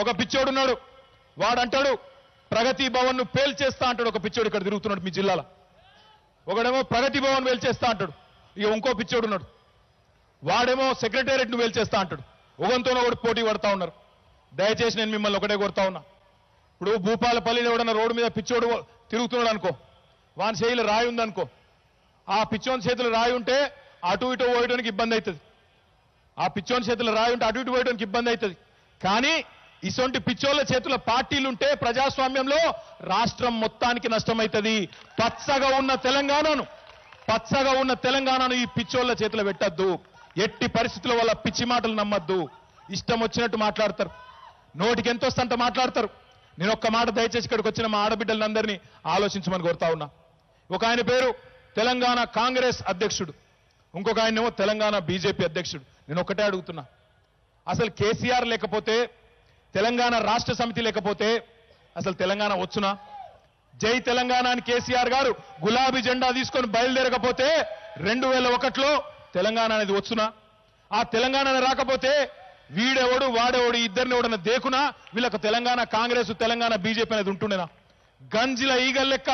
ఒక పిచ్చోడు ఉన్నాడు. వాడు అంటాడు ప్రగతి భవన్ను పేల్చేస్తా అంటాడు ఒక పిచ్చోడు ఇక్కడ తిరుగుతున్నాడు మీ జిల్లాలో. ఒకడేమో ప్రగతి భవన్ వేల్చేస్తా అంటాడు. ఇక ఇంకో పిచ్చోడు ఉన్నాడు. వాడేమో సెక్రటేరియట్ను వేల్చేస్తా అంటాడు. ఒకరితోనో ఒకటి పోటీ పడతా ఉన్నారు. దయచేసి నేను మిమ్మల్ని ఒకటే కొడతా ఉన్నా. ఇప్పుడు భూపాలపల్లిలో ఎవడన్నా రోడ్డు మీద పిచ్చోడు తిరుగుతున్నాడు అనుకో వాని చేయిలో రాయి ఉందనుకో ఆ పిచ్చోని చేతులు రాయి ఉంటే అటు ఇటు పోయడానికి ఇబ్బంది అవుతుంది. ఆ పిచ్చోని చేతులు రాయి ఉంటే అటు ఇటు పోయడానికి ఇబ్బంది అవుతుంది. కానీ ఇసొంటి పిచ్చోళ్ళ చేతుల పార్టీలు ఉంటే ప్రజాస్వామ్యంలో రాష్ట్రం మొత్తానికి నష్టమవుతుంది పచ్చగా ఉన్న తెలంగాణను పచ్చగా ఉన్న తెలంగాణను ఈ పిచ్చోళ్ళ చేతులు పెట్టద్దు. ఎట్టి పరిస్థితుల వల్ల పిచ్చి మాటలు నమ్మద్దు. ఇష్టం వచ్చినట్టు మాట్లాడతారు. నోటికి ఎంత వస్తే మాట్లాడతారు. నేను ఒక్క మాట దయచేసి ఇక్కడికి వచ్చిన మా ఆడబిడ్డలందరినీ ఆలోచించమని కోరుతా ఉన్నా. ఒక ఆయన పేరు తెలంగాణ కాంగ్రెస్ అధ్యక్షుడు. ఇంకొక ఆయనేమో తెలంగాణ బీజేపీ అధ్యక్షుడు. నేను ఒక్కటే అడుగుతున్నా. అసలు కేసీఆర్ లేకపోతే తెలంగాణ రాష్ట్ర సమితి లేకపోతే అసలు తెలంగాణ వచ్చునా? జై తెలంగాణ అని కేసీఆర్ గారు గులాబీ జెండా తీసుకొని బయలుదేరకపోతే రెండు వేల ఒకటిలో తెలంగాణ అనేది వచ్చునా? ఆ తెలంగాణ అనేది రాకపోతే వీడెవడు వాడెవడు ఇద్దరిని ఎవడన్నా దేకునా? వీళ్ళకు తెలంగాణ కాంగ్రెస్ తెలంగాణ బీజేపీ అనేది ఉంటుండేనా? గంజిల ఈగల్ లెక్క.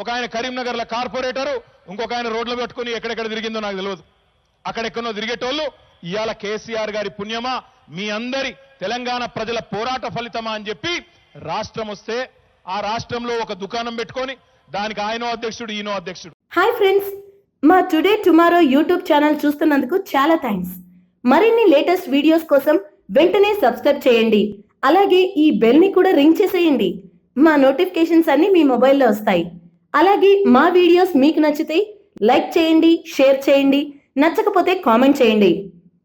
ఒక ఆయన కరీంనగర్ల కార్పొరేటరు ఇంకొక ఆయన రోడ్లు పెట్టుకుని ఎక్కడెక్కడ తిరిగిందో నాకు తెలియదు అక్కడెక్కడో తిరిగేటోళ్ళు ఇవాళ కేసీఆర్ గారి పుణ్యమా? మీ అందరి తెలంగాణ ప్రజల పోరాట ఫలితమా అని చెప్పి రాష్ట్రం వస్తే ఆ రాష్ట్రంలో ఒక దుకాణం పెట్టుకొని దానికి ఆయనో అధ్యక్షుడు ఈయనో అధ్యక్షుడు. హాయ్ ఫ్రెండ్స్ మా టుడే టుమారో యూట్యూబ్ ఛానల్ చూస్తున్నందుకు చాలా థ్యాంక్స్ మరిన్ని లేటెస్ట్ వీడియోస్ కోసం వెంటనే సబ్స్క్రైబ్ చేయండి. అలాగే ఈ బెల్ని కూడా రింగ్ చేసేయండి. మా నోటిఫికేషన్స్ అన్ని మీ మొబైల్లో వస్తాయి. అలాగే మా వీడియోస్ మీకు నచ్చితే లైక్ చేయండి షేర్ చేయండి నచ్చకపోతే కామెంట్ చేయండి.